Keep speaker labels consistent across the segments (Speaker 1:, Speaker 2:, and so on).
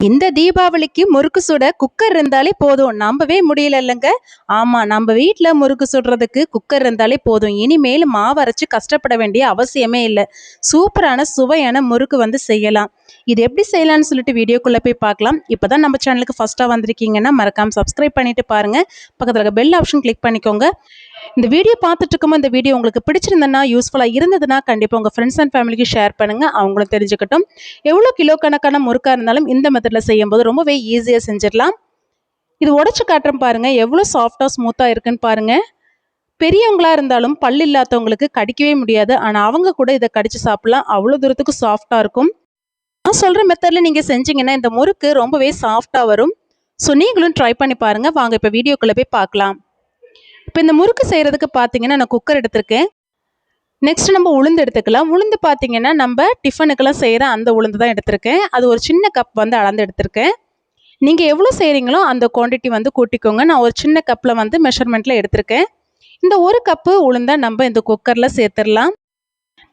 Speaker 1: இந்த தீபாவளிக்கு முறுக்கு சுட குக்கர் இருந்தாலே போதும். நம்பவே முடியல இல்லைங்க ஆமாம் நம்ம வீட்டில் முறுக்கு சுடுறதுக்கு குக்கர் இருந்தாலே போதும். இனிமேல் மாவு கஷ்டப்பட வேண்டிய அவசியமே இல்லை. சூப்பரான சுவையான முறுக்கு வந்து செய்யலாம். இது எப்படி செய்யலாம்னு சொல்லிட்டு வீடியோக்குள்ளே போய் பார்க்கலாம். இப்போ தான் நம்ம சேனலுக்கு ஃபஸ்ட்டாக வந்திருக்கீங்கன்னா மறக்காமல் சப்ஸ்கிரைப் பண்ணிவிட்டு பாருங்கள் பக்கத்தில் இருக்க பெல் ஆப்ஷன் கிளிக் பண்ணிக்கோங்க. இந்த வீடியோ பார்த்துட்டு இருக்கும்போது இந்த வீடியோ உங்களுக்கு பிடிச்சிருந்ததுன்னா யூஸ்ஃபுல்லாக இருந்ததுன்னா கண்டிப்பாக உங்கள் ஃப்ரெண்ட்ஸ் அண்ட் ஃபேமிலிக்கு ஷேர் பண்ணுங்கள் அவங்களும் தெரிஞ்சுக்கட்டும். எவ்வளோ கிலோ கணக்கான முறுக்காக இருந்தாலும் இந்த மெத்தடில் செய்யும்போது ரொம்பவே ஈஸியாக செஞ்சிடலாம். இது உடச்சி காட்டுறேன் பாருங்கள் எவ்வளோ சாஃப்டாக ஸ்மூத்தாக இருக்குன்னு பாருங்கள் பெரியவங்களாக இருந்தாலும் பல் இல்லாதவங்களுக்கு கடிக்கவே முடியாது. ஆனால் அவங்க கூட இதை கடித்து சாப்பிட்லாம். அவ்வளோ தூரத்துக்கு சாஃப்டாக இருக்கும். நான் சொல்கிற மெத்தடில் நீங்கள் செஞ்சீங்கன்னா இந்த முறுக்கு ரொம்பவே சாஃப்டாக வரும். ஸோ நீங்களும் ட்ரை பண்ணி பாருங்கள் வாங்க இப்போ வீடியோக்குள்ளே போய் பார்க்கலாம். இப்போ இந்த முறுக்கு செய்கிறதுக்கு பார்த்தீங்கன்னா நான் குக்கர் எடுத்திருக்கேன். நெக்ஸ்ட் நம்ம உளுந்து எடுத்துக்கலாம். உளுந்து பார்த்தீங்கன்னா நம்ம டிஃபனுக்கெல்லாம் செய்கிற அந்த உளுந்து தான் எடுத்திருக்கேன். அது ஒரு சின்ன கப் வந்து அளந்து எடுத்திருக்கேன். நீங்கள் எவ்வளோ செய்கிறீங்களோ அந்த குவான்டிட்டி வந்து கூட்டிக்கோங்க. நான் ஒரு சின்ன கப்பில் வந்து மெஷர்மெண்ட்டில் எடுத்திருக்கேன். இந்த ஒரு கப்பு உளுந்தை நம்ம இந்த குக்கரில் சேர்த்துடலாம்.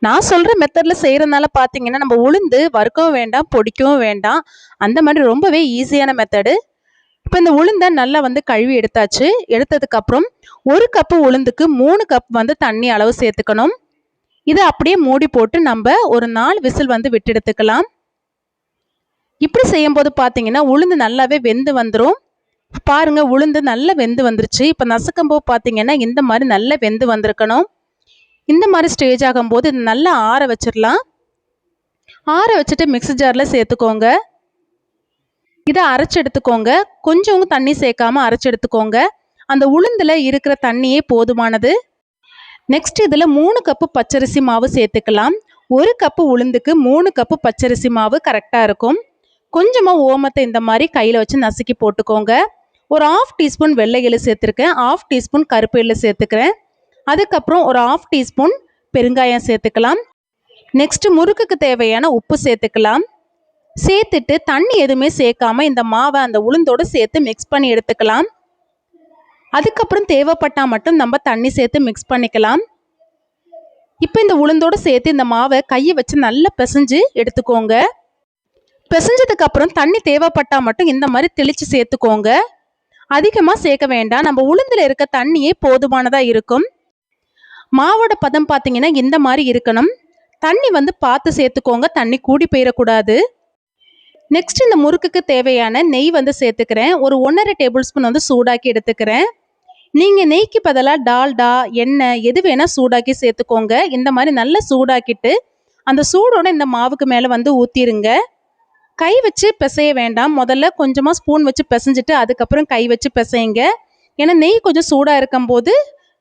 Speaker 1: நான் சொல்கிற மெத்தடில் செய்கிறதுனால பார்த்தீங்கன்னா நம்ம உளுந்து வறுக்கவும் வேண்டாம் பொடிக்கவும் வேண்டாம். அந்த மாதிரி ரொம்பவே ஈஸியான மெத்தடு இப்போ இந்த உளுந்தை நல்லா வந்து கழுவி எடுத்தாச்சு. எடுத்ததுக்கப்புறம் ஒரு கப்பு உளுந்துக்கு மூணு கப் வந்து தண்ணி அளவு சேர்த்துக்கணும். இதை அப்படியே மூடி போட்டு நம்ம ஒரு நாலு விசில் வந்து விட்டு எடுத்துக்கலாம். இப்படி செய்யும்போது பார்த்தீங்கன்னா உளுந்து நல்லாவே வெந்து வந்துடும் பாருங்கள் உளுந்து நல்லா வெந்து வந்துருச்சு. இப்போ நசுக்கும்போது பார்த்தீங்கன்னா இந்த மாதிரி நல்லா வெந்து வந்திருக்கணும். இந்த மாதிரி ஸ்டேஜ் ஆகும்போது இது நல்லா ஆற வச்சிடலாம். ஆற வச்சுட்டு மிக்ஸி ஜாரில் சேர்த்துக்கோங்க. இதை அரைச்சி எடுத்துக்கோங்க. கொஞ்சம் தண்ணி சேர்க்காம அரைச்சி எடுத்துக்கோங்க. அந்த உளுந்தில் இருக்கிற தண்ணியே போதுமானது. நெக்ஸ்ட் இதில் மூணு கப்பு பச்சரிசி மாவு சேர்த்துக்கலாம். ஒரு கப்பு உளுந்துக்கு மூணு கப்பு பச்சரிசி மாவு கரெக்டாக இருக்கும். கொஞ்சமாக ஓமத்தை இந்த மாதிரி கையில் வச்சு நசுக்கி போட்டுக்கோங்க. ஒரு ஆஃப் டீஸ்பூன் வெள்ளை எள்ளு சேர்த்துருக்கேன். ஆஃப் டீஸ்பூன் கருப்பு எள்ளு சேர்த்துக்கிறேன். அதுக்கப்புறம் ஒரு ஆஃப் டீஸ்பூன் பெருங்காயம் சேர்த்துக்கலாம். நெக்ஸ்ட் முறுக்குக்கு தேவையான உப்பு சேர்த்துக்கலாம். சேர்த்துட்டு தண்ணி எதுவுமே சேர்க்காம இந்த மாவை அந்த உளுந்தோடு சேர்த்து மிக்ஸ் பண்ணி எடுத்துக்கலாம். அதுக்கப்புறம் தேவைப்பட்டால் மட்டும் நம்ம தண்ணி சேர்த்து மிக்ஸ் பண்ணிக்கலாம். இப்போ இந்த உளுந்தோடு சேர்த்து இந்த மாவை கையை வச்சு நல்லா பிசைஞ்சு எடுத்துக்கோங்க. பிசைஞ்சதுக்கப்புறம் தண்ணி தேவைப்பட்டால் மட்டும் இந்த மாதிரி தெளித்து சேர்த்துக்கோங்க. அதிகமாக சேர்க்க வேண்டாம். நம்ம உளுந்தில் இருக்க தண்ணியே போதுமானதாக இருக்கும். மாவோட பதம் பார்த்தீங்கன்னா இந்த மாதிரி இருக்கணும். தண்ணி வந்து பார்த்து சேர்த்துக்கோங்க. தண்ணி கூடி போயிடக்கூடாது நெக்ஸ்ட் இந்த முறுக்குக்கு தேவையான நெய் வந்து சேர்த்துக்கிறேன். ஒரு ஒன்றரை டேபிள் ஸ்பூன் வந்து சூடாக்கி எடுத்துக்கிறேன். நீங்கள் நெய்க்கு பதிலாக டால்டா எண்ணெய் எது வேணால் சூடாக்கி சேர்த்துக்கோங்க. இந்த மாதிரி நல்லா சூடாக்கிட்டு அந்த சூடோட இந்த மாவுக்கு மேலே வந்து ஊற்றிடுங்க கை வச்சு பிசைய வேண்டாம். முதல்ல கொஞ்சமாக ஸ்பூன் வச்சு பிசைஞ்சிட்டு அதுக்கப்புறம் கை வச்சு பிசையுங்க. ஏன்னா நெய் கொஞ்சம் சூடாக இருக்கும்போது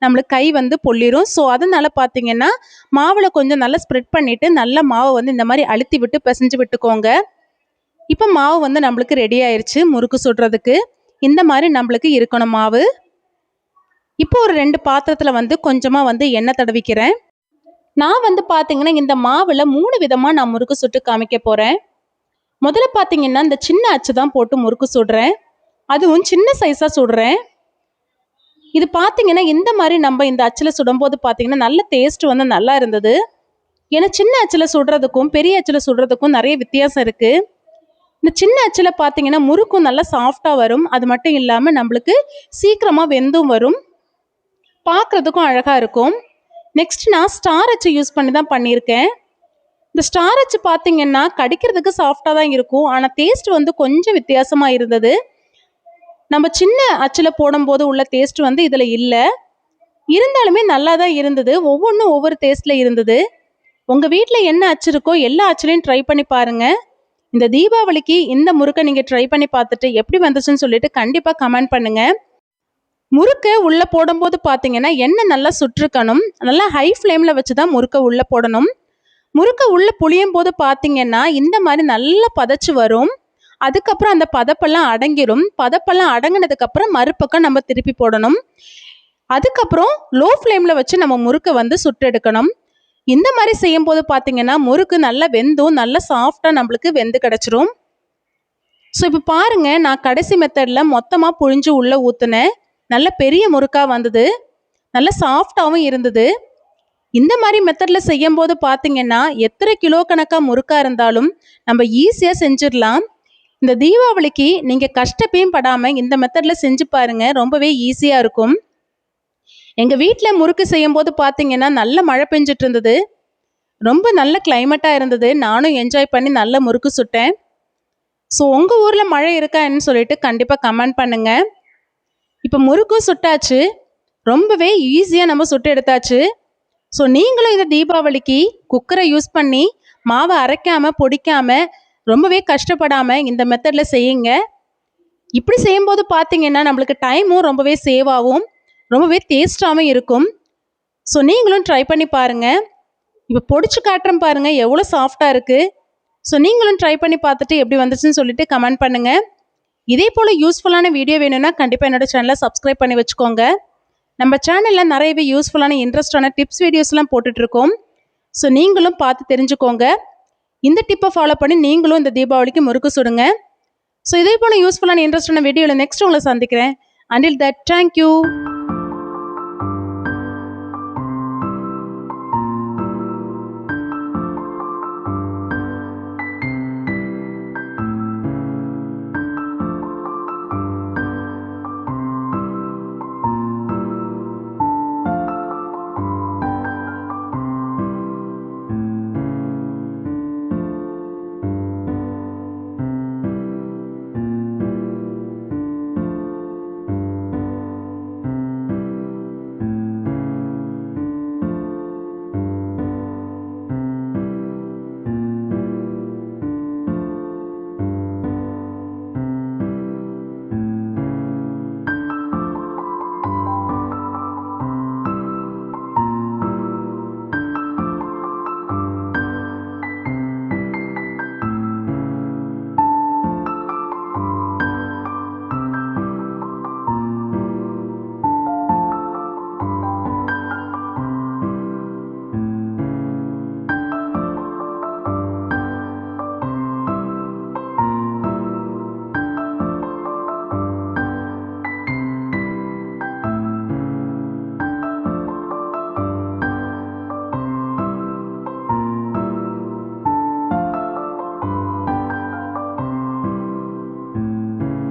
Speaker 1: நம்மளுக்கு கை வந்து பொல்லிடும் ஸோ அதனால் பார்த்தீங்கன்னா மாவில் கொஞ்சம் நல்லா ஸ்ப்ரெட் பண்ணிவிட்டு நல்லா மாவை வந்து இந்த மாதிரி அழுத்தி விட்டு பிசைஞ்சு விட்டுக்கோங்க. இப்போ மாவு வந்து நம்மளுக்கு ரெடி ஆயிடுச்சு முறுக்கு சுடுறதுக்கு. இந்த மாதிரி நம்மளுக்கு இருக்கணும் மாவு. இப்போ ஒரு ரெண்டு பாத்திரத்தில் வந்து கொஞ்சமாக வந்து எண்ணெய் தடவிக்கிறேன். நான் வந்து பார்த்தீங்கன்னா இந்த மாவில் மூணு விதமாக நான் முறுக்கு சுட்டு காமிக்க போகிறேன் முதல்ல பார்த்தீங்கன்னா இந்த சின்ன அச்சு தான் போட்டு முறுக்கு சுடுறேன். அதுவும் சின்ன சைஸாக சுடுறேன். இது பார்த்தீங்கன்னா இந்த மாதிரி நம்ம இந்த அச்சில் சுடும்போது பார்த்தீங்கன்னா நல்ல டேஸ்ட் வந்து நல்லா இருந்தது. ஏன்னா சின்ன அச்சில் சுடுறதுக்கும் பெரிய அச்சில் சுடுறதுக்கும் நிறைய வித்தியாசம் இருக்குது இந்த சின்ன அச்சில் பார்த்தீங்கன்னா முறுக்கும் நல்லா சாஃப்டாக வரும். அது மட்டும் இல்லாமல் நம்மளுக்கு சீக்கிரமாக வெந்தும் வரும். பார்க்குறதுக்கும் அழகாக இருக்கும். நெக்ஸ்ட் நான் ஸ்டார் அச்சு யூஸ் பண்ணி தான் பண்ணியிருக்கேன். இந்த ஸ்டார் அச்சு பார்த்தீங்கன்னா கடிக்கிறதுக்கு சாஃப்டாக தான் இருக்கும். ஆனால் டேஸ்ட் வந்து கொஞ்சம் வித்தியாசமாக இருந்தது. நம்ம சின்ன அச்சில் போடும்போது உள்ள டேஸ்ட் வந்து இதில் இல்லை. இருந்தாலுமே நல்லா தான் இருந்தது. ஒவ்வொன்றும் ஒவ்வொரு டேஸ்ட்டில் இருந்தது. உங்கள் வீட்டில் என்ன அச்சு இருக்கோ எல்லா அச்சுலையும் ட்ரை பண்ணி பாருங்கள் இந்த தீபாவளிக்கு இந்த முறுக்கை நீங்கள் ட்ரை பண்ணி பார்த்துட்டு எப்படி வந்துச்சுன்னு சொல்லிட்டு கண்டிப்பாக கமெண்ட் பண்ணுங்கள் முறுக்கை உள்ளே போடும்போது பார்த்தீங்கன்னா எண்ணெய் நல்லா சுற்றுக்கணும் நல்லா ஹை ஃப்ளேமில் வச்சு தான் முறுக்கை உள்ளே போடணும். முறுக்கை உள்ளே புளியும் போது பார்த்தீங்கன்னா இந்த மாதிரி நல்லா பதச்சு வரும். அதுக்கப்புறம் அந்த பதப்பெல்லாம் அடங்கிடும் பதப்பெல்லாம் அடங்கினதுக்கப்புறம் மறுபக்கம் நம்ம திருப்பி போடணும். அதுக்கப்புறம் லோ ஃப்ளேமில் வச்சு நம்ம முறுக்கை வந்து சுட்டு எடுக்கணும். இந்த மாதிரி செய்யும்போது பார்த்தீங்கன்னா முறுக்கு நல்லா வெந்தும் நல்லா சாஃப்டாக நம்மளுக்கு வெந்து கிடச்சிரும். ஸோ இப்போ பாருங்கள் நான் கடைசி மெத்தடில் மொத்தமாக புழிஞ்சு உள்ளே ஊற்றுனேன் நல்ல பெரிய முறுக்காக வந்தது. நல்ல சாஃப்டாகவும் இருந்தது. இந்த மாதிரி மெத்தடில் செய்யும்போது பார்த்தீங்கன்னா எத்தனை கிலோ கணக்காக முறுக்காக இருந்தாலும் நம்ம ஈஸியாக செஞ்சிடலாம். இந்த தீபாவளிக்கு நீங்கள் கஷ்டப்பையும் படாமல் இந்த மெத்தடில் செஞ்சு பாருங்கள் ரொம்பவே ஈஸியாக இருக்கும். எங்கள் வீட்டில் முறுக்கு செய்யும்போது பார்த்தீங்கன்னா நல்ல மழை பெஞ்சிட்டு இருந்தது. ரொம்ப நல்ல கிளைமேட்டாக இருந்தது. நானும் என்ஜாய் பண்ணி நல்ல முறுக்கு சுட்டேன். ஸோ உங்கள் ஊரில் மழை இருக்கான்னு சொல்லிட்டு கண்டிப்பாக கமெண்ட் பண்ணுங்கள் இப்போ முறுக்கும் சுட்டாச்சு. ரொம்பவே ஈஸியாக நம்ம சுட்டு எடுத்தாச்சு. ஸோ நீங்களும் இந்த தீபாவளிக்கு குக்கரை யூஸ் பண்ணி மாவை அரைக்காமல் பொடிக்காமல் ரொம்பவே கஷ்டப்படாமல் இந்த மெத்தடில் செய்யுங்க. இப்படி செய்யும்போது பார்த்தீங்கன்னா நம்மளுக்கு டைமும் ரொம்பவே சேவ் ஆகும். ரொம்பவே டேஸ்டாகவும் இருக்கும். ஸோ நீங்களும் ட்ரை பண்ணி பாருங்கள் இப்போ பொடிச்சு காட்டுறேன் பாருங்கள் எவ்வளோ சாஃப்டாக இருக்குது ஸோ நீங்களும் ட்ரை பண்ணி பார்த்துட்டு எப்படி வந்துச்சுன்னு சொல்லிட்டு கமெண்ட் பண்ணுங்கள் இதே போல் யூஸ்ஃபுல்லான வீடியோ வேணும்னா கண்டிப்பாக என்னோட சேனலை சப்ஸ்கிரைப் பண்ணி வச்சுக்கோங்க. நம்ம சேனலில் நிறையவே யூஸ்ஃபுல்லான இன்ட்ரெஸ்டான டிப்ஸ் வீடியோஸ்லாம் போட்டுட்ருக்கோம் ஸோ நீங்களும் பார்த்து தெரிஞ்சுக்கோங்க. இந்த டிப்பை ஃபாலோ பண்ணி நீங்களும் இந்த தீபாவளிக்கு முறுக்கு சுடுங்க. ஸோ இதே போல் யூஸ்ஃபுல்லான இன்ட்ரெஸ்டான வீடியோவில் நெக்ஸ்ட் உங்களை சந்திக்கிறேன். Until that thank you